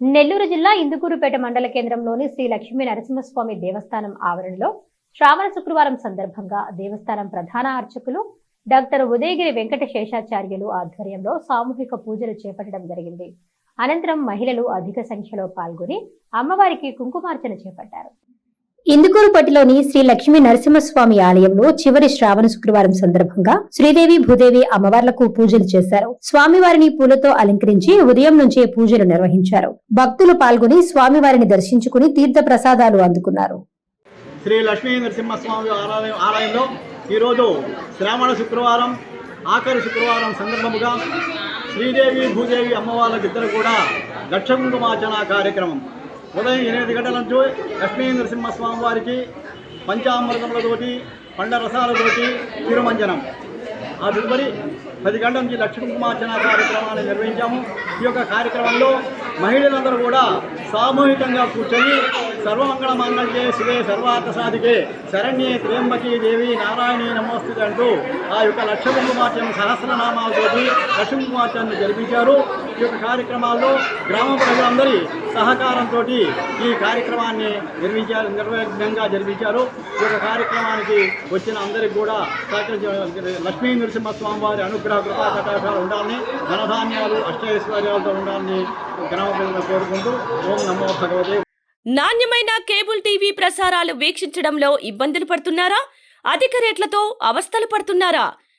నెల్లూరు జిల్లా ఇందుకూరుపేట మండల కేంద్రంలోని శ్రీ లక్ష్మీ నరసింహస్వామి దేవస్థానం ఆవరణలో శ్రావణ శుక్రవారం సందర్భంగా దేవస్థానం ప్రధాన అర్చకులు డాక్టర్ ఉదయగిరి వెంకట శేషాచార్యులు ఆధ్వర్యంలో సామూహిక పూజలు చేపట్టడం జరిగింది. అనంతరం మహిళలు అధిక సంఖ్యలో పాల్గొని అమ్మవారికి కుంకుమార్చన చేపట్టారు. ఇందుకూరుపట్టిలోని శ్రీ లక్ష్మీ నరసింహస్వామి ఆలయంలో చివరి శ్రావణ శుక్రవారం సందర్భంగా శ్రీదేవి భూదేవి అమ్మవార్లకు పూజలు చేశారు. స్వామివారిని పూలతో అలంకరించి ఉదయం నుంచే పూజలు నిర్వహించారు. భక్తులు పాల్గొని స్వామివారిని దర్శించుకుని తీర్థ ప్రసాదాలు అందుకున్నారు. శ్రీ లక్ష్మీ నరసింహస్వామి ఆలయం ఆలయంలో ఈరోజు శ్రావణ శుక్రవారం ఆఖరి శుక్రవారం సందర్భముగా శ్రీదేవి భూదేవి అమ్మవార్లకిద్దరు కూడా దక్ష కార్యక్రమం ఉదయం ఎనిమిది గంటల నుంచి లక్ష్మీ నరసింహస్వామి వారికి పంచామృతములతోటి పండ్ల రసాలతోటి తిరుమంజనం. ఆ తదుపరి పది గంటల నుంచి లక్ష్మీకుమార్చన కార్యక్రమాన్ని నిర్వహించాము. ఈ యొక్క కార్యక్రమంలో మహిళలందరూ కూడా సామూహికంగా కూర్చొని సర్వమంగళ మంగళకే శివే సర్వార్థ సాధికే శరణ్యే త్రేంబకీ దేవి నారాయణి నమోస్తుతి అంటూ ఆ యొక్క లక్ష కుంకుమార్చన సహస్రనామాలతోటి లక్ష్మీ కుంకుమార్చనను జరిపించారు. ఈ యొక్క కార్యక్రమాల్లో గ్రామ ప్రజలందరి సహకారంతో ఈ కార్యక్రమాన్ని నిర్వహించారు నిర్వహంగా జరిపించారు. ఈ యొక్క కార్యక్రమానికి వచ్చిన అందరికి కూడా సహకరించిన లక్ష్మీ నరసింహస్వామి వారి అనుగ్రహ కృపా కటాక్షాలు ఉండాలని ధనధాన్యాలు అష్టైశ్వర్యాలతో ఉండాలని గ్రామ ప్రజలను కోరుకుంటూ ఓం నమో భగవతే నాణ్యమైన కేబుల్ టీవీ ప్రసారాలు వీక్షించడంలో ఇబ్బందులు పడుతున్నారా? అధిక రేట్లతో అవస్థలు పడుతున్నారా?